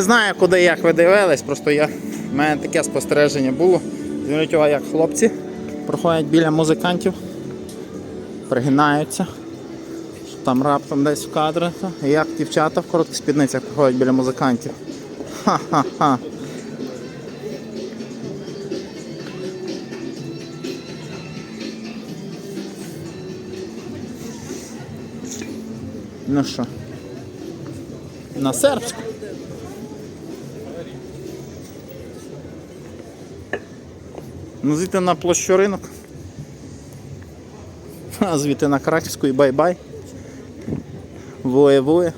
Не знаю, куди як ви дивились, просто я, в мене таке спостереження було. Зверніть увагу, як хлопці проходять біля музикантів, пригинаються, там раптом десь в кадрі. І як дівчата в коротких спідницях проходять біля музикантів. Ха-ха-ха. Ну що? На сербську. Ну, звідти на площу ринок. А звідти на Краківську і бай-бай. Воє-воє.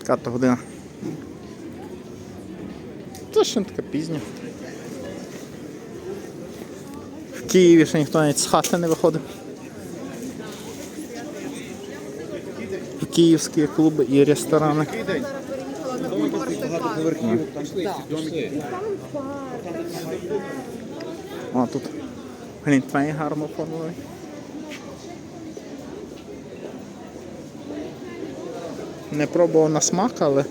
Яка то година? Це ще така пізня. В Києві ще ніхто навіть з хати не виходив. Київські клуби і ресторани. О, тут глінтвейн гарно оформлений. Не пробував на смак, але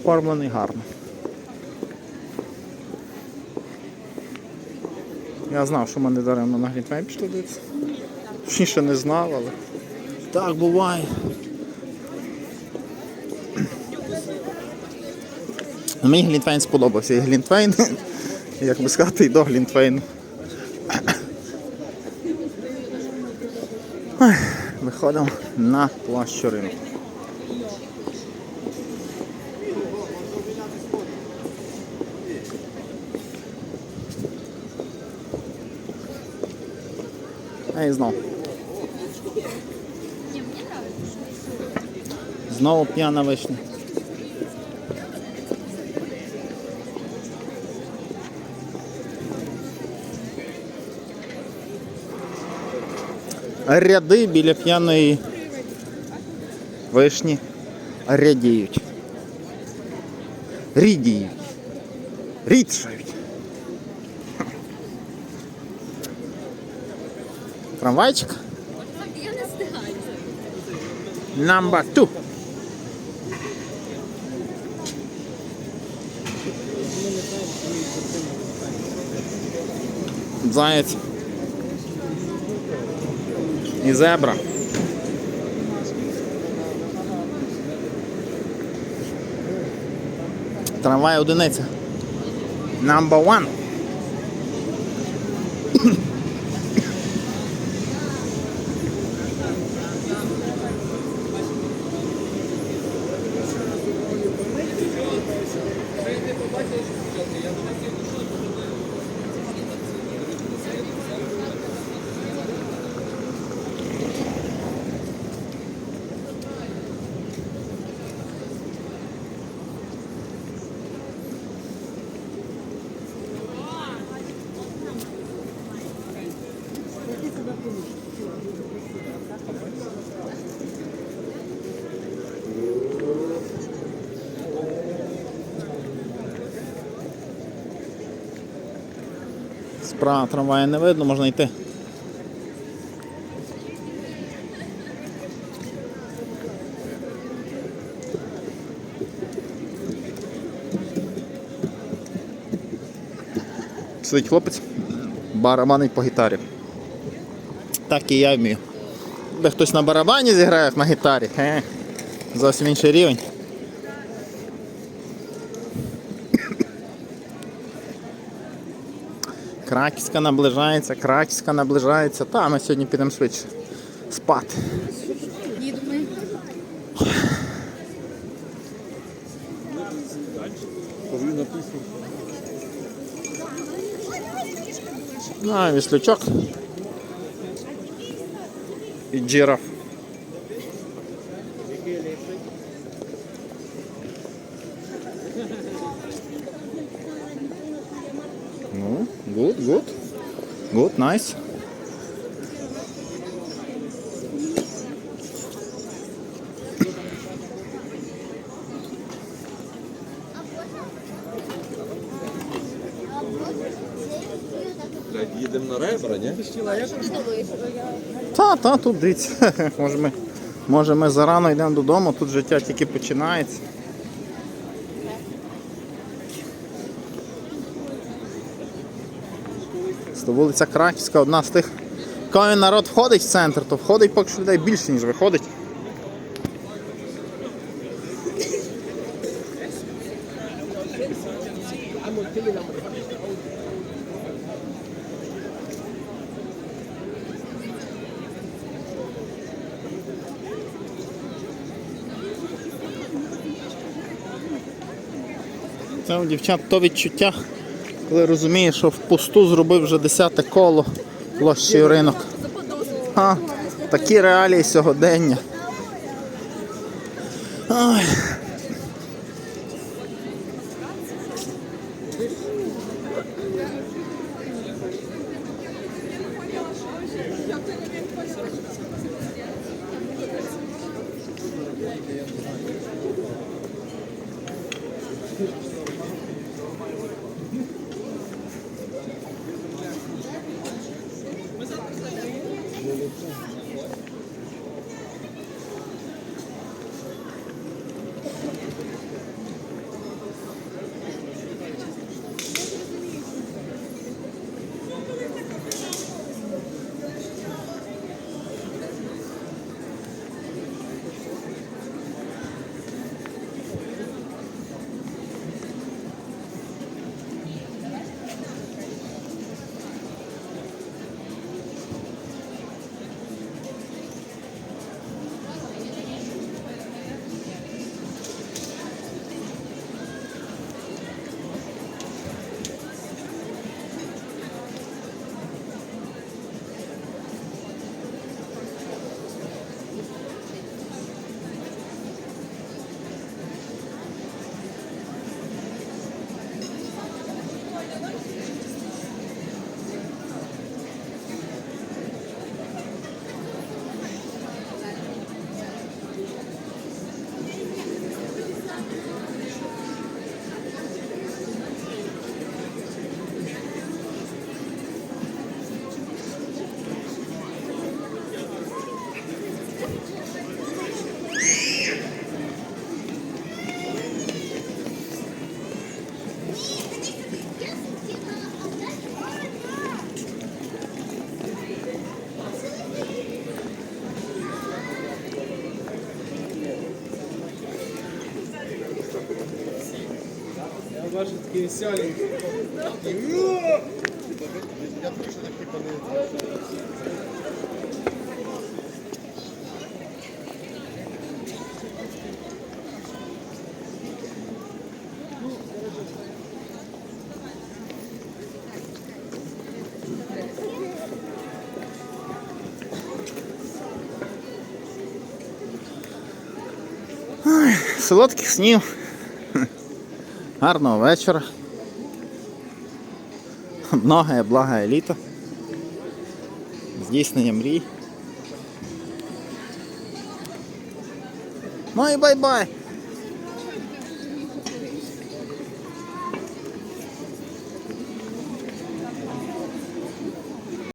оформлений гарно. Я знав, що мене даремно на глінтвейн пішли дивитися. Точніше не знав, але так буває. Мені Глінтвейн сподобався. І Глінтвейн, як би сказати, і до Глінтвейну. Ой, Виходимо на площу ринку. І знов. Знову п'яна вишня. Ряди біля п'яної вишні рядіють. Рідіють. Рідшають. Трамвайчик. Я не встигаю. Number two. Заяць. І зебра. Трамвай одиниця. Number one. Справа трамвая не видно, можна йти. Сидить хлопець, барабанить по гітарі. Так і я вмію. Де хтось на барабані зіграє, як на гітарі. Хе. Зовсім інший рівень. Краківська наближається, Краківська наближається. Та, ми сьогодні підемо швидше спати. Їду. А, віслючок. І джираф. Ну, good, good. Good, nice. їдемо на ребра, ні? Та, та, тут дивіться. Може ми, може ми зарано йдемо додому, тут життя тільки починається. Вулиця Краківська, одна з тих. Коли народ входить в центр, то входить поки що людей більше, ніж виходить. Це у дівчат то відчуття, коли розумієш, що в пусту зробив вже десяте коло площею ринок. А, такі реалії сьогодення. Ой. Я бачу такі веселі. Солодких снів. Гарного вечора. Многое благое літо. Здійснення мрій. Ну і бай-бай!